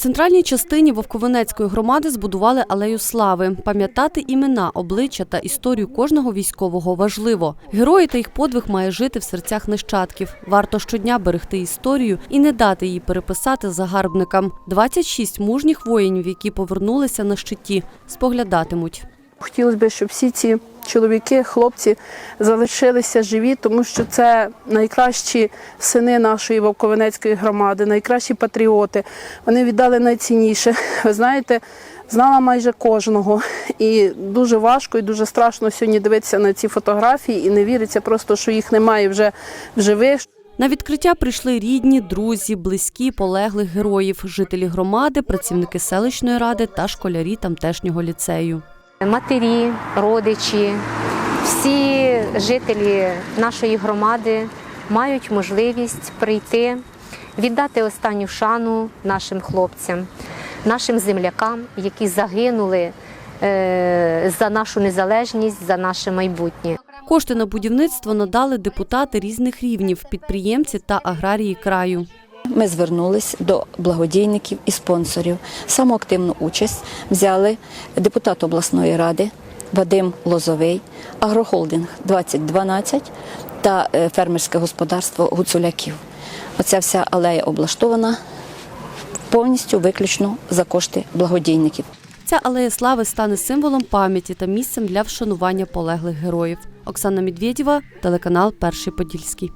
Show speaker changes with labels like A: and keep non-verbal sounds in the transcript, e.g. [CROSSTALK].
A: центральній частині Вовковинецької громади збудували алею слави. Пам'ятати імена, обличчя та історію кожного військового важливо. Герої та їх подвиг має жити в серцях нащадків. Варто щодня берегти історію і не дати її переписати загарбникам. 26 мужніх воїнів, які повернулися на щиті, споглядатимуть.
B: Хотілося б, щоб всі ці чоловіки, хлопці залишилися живі, тому що це найкращі сини нашої Вовковенецької громади, найкращі патріоти. Вони віддали найцінніше. [LAUGHS] Ви знаєте, знала майже кожного. І дуже важко і дуже страшно сьогодні дивитися на ці фотографії і не віриться просто, що їх немає вже в живих.
A: На відкриття прийшли рідні, друзі, близькі полеглих героїв, жителі громади, працівники селищної ради та школярі тамтешнього ліцею.
C: Матері, родичі, всі жителі нашої громади мають можливість прийти, віддати останню шану нашим хлопцям, нашим землякам, які загинули е, за нашу незалежність, за наше майбутнє.
A: Кошти на будівництво надали депутати різних рівнів, підприємці та аграрії краю.
D: Ми звернулись до благодійників і спонсорів. Саму активну участь взяли депутат обласної ради Вадим Лозовий, агрохолдинг 2012 та е, фермерське господарство Гуцуляків. Оця вся алея облаштована повністю виключно за кошти благодійників.
A: Ця алея слави стане символом пам'яті та місцем для вшанування полеглих героїв. Оксана Медведєва, телеканал Перший Подільський.